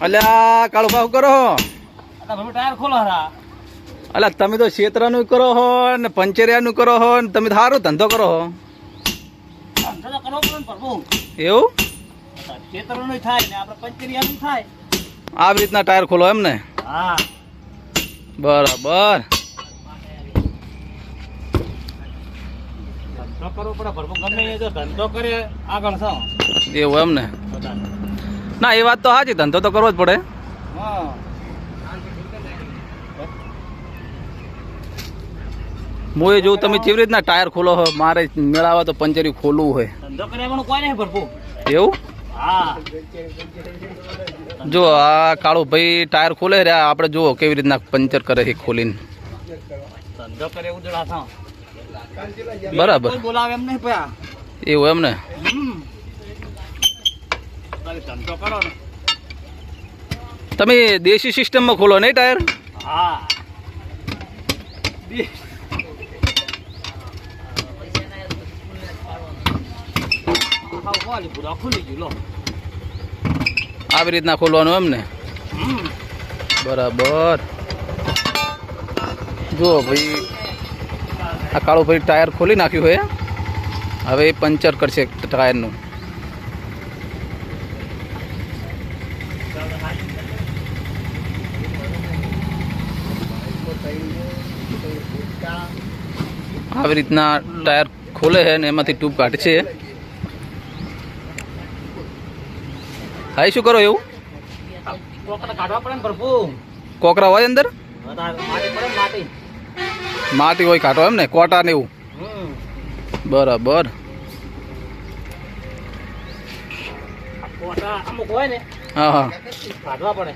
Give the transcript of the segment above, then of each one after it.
અલ્યા કાળો ભાવ કરો ટાયર ખોલો હરા. અલ્યા તમે તો ક્ષેત્રનું કરો હો ને પંચેરિયાનું કરો હો ને તમે સારો ધંધો કરો હો. એવું? આવી રીતના ટાયર ખોલો એમ ને હા. બરાબર ધંધો કરવો પડે પ્રભુ ગમે એ જો ધંધો કરે આગળ થો એવું એમ ને ના એ વાત તો હાજી ધંધો તો કરવો જ પડે. હા. એ જોઉં તમે કેવી રીતના ટાયર ખોલો હો મારે મેળાવા તો પંચરી ખોલવું હોય. એવું? જો આ કાળો ભાઈ ટાયર ખોલે રહ્યા. આપણે જુઓ કેવી રીતના પંચર કરે છે ખોલીને. ધંધો કરે એવું બરાબર. કોઈ બોલાવે એમ નહીં પયા એવું એમ ને હમ. તારે ધંધો કરો ને. તમે દેશી સિસ્ટમમાં ખોલો નહીં ટાયર? હા. હાવ વાલી પૂરા ખુલી ગયું લો આવી રીતના ખોલવાનું એમ ને હમ. બરાબર. જુઓ ભાઈ આ કાળો ભાઈ ટાયર ખોલી નાખ્યું હોય હવે એ પંચર કરશે ટાયરનું. આવી રીતના ટાયર ખોલે છે ને એમાંથી ટ્યુબ કાઢશે. હા શું કરો એવું? કોકને કાઢવા પડે ને પ્રભુ કોકરા હોય અંદર? માટી પડે ને માટી માટી હોય કાઢો એમ ને કોટા ને એવું? હમ. બરાબર. આ કોટા અમુક હોય ને હા હા. કાઢવા પડે.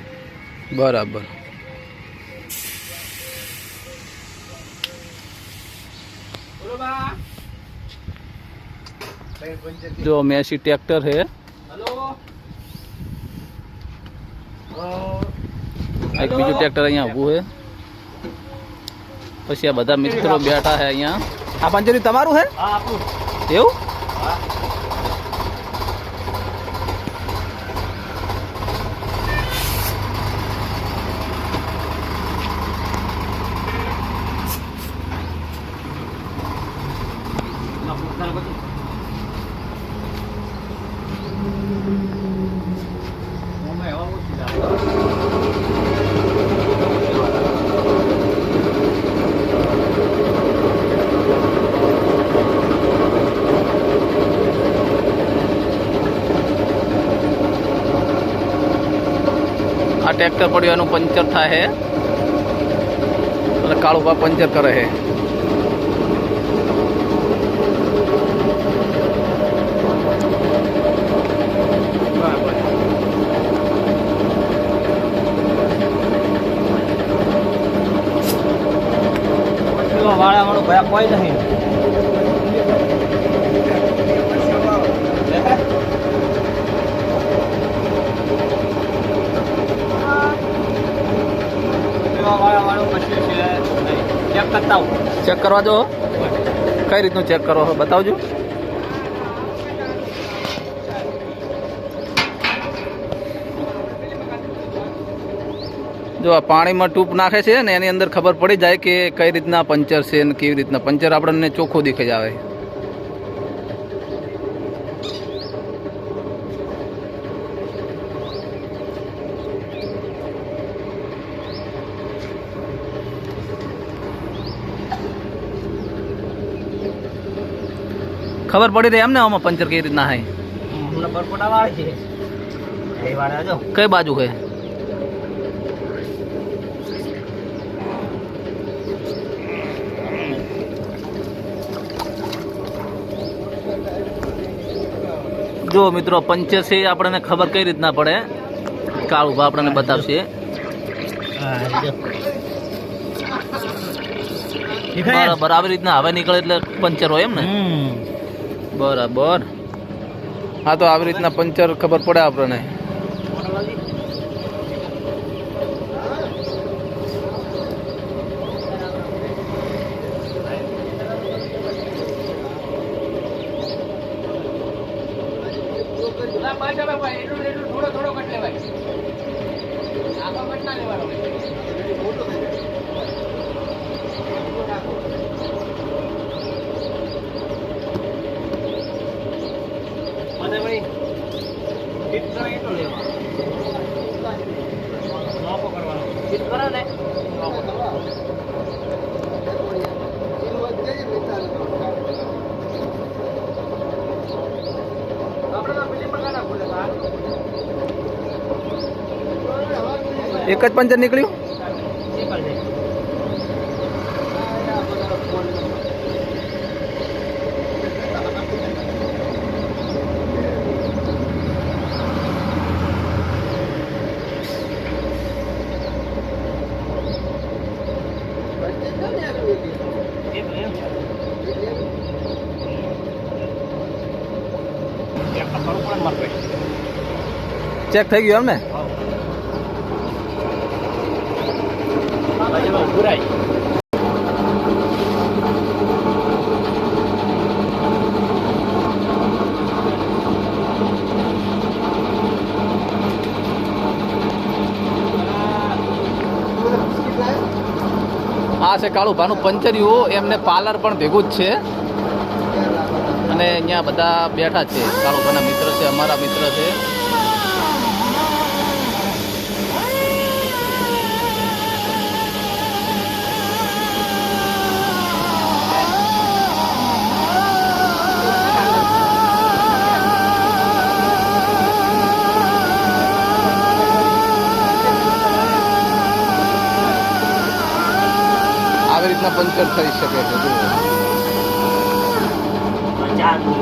બરાબર. બોલો બા. જો મેસી ટ્રેક્ટર છે. હેલો. એક બીજું ટ્રેક્ટર અહીંયા ઊભું છે. પછી આ બધા મિત્રો બેઠા છે અહીંયા. આ પંચરી તમારું છે? એવું હા આ ટ્રેક્ટર પડ્યું એનું પંચર થાય છે અને કાળુભા પંચર કરે છે વાળા વાળું ભયા કોઈ નહીં વાળા વાળું પછી છે ચેક કરતા આવું ચેક કરવા જો કઈ રીતનું ચેક કરો બતાવજો. જો આ પાણીમાં ટૂપ નાખે છે ને એની અંદર ખબર પડી જાય કે કઈ રીતના પંચર છે ને કેવી રીતના. પંચર આપણને ચોખ્ખું દેખાઈ આવે ખબર પડી રહી એમને આમાં પંચર કઈ રીતના હે? હમણાં પરપોટા વાળે છે કઈ બાજુ છે જો મિત્રો પંચર છે આપણને ખબર કઈ રીતના પડે? કાળું ભા આપણને બતાવશે. બરાબર આવી રીતના હવે નીકળે એટલે પંચર હોય એમ ને? બરાબર. હા તો આવી રીતના પંચર ખબર પડે આપણને. ના પાંચ આવે ભાઈ એટલું એટલું થોડો થોડો કટ લેવાય આખો કટ ના લેવાનો મને ભાઈ ફિટ કરો એટલું લેવાનું? નોખો કરવાનો. કરો ને. એક જ પંચર નીકળ્યું નીકળ જાય. એક લેવ. એક તો ખરું પણ મારે ભાઈ. ચેક થઈ ગયું એમ ને આ છે કાળુભાનું પંચરિયું એમને પાર્લર પણ ભેગું જ છે. અને અહીંયા બધા બેઠા છે. કાળુભાના મિત્ર છે, અમારા મિત્ર છે. રીતના પંચર થઈ શકે છે જુઓ.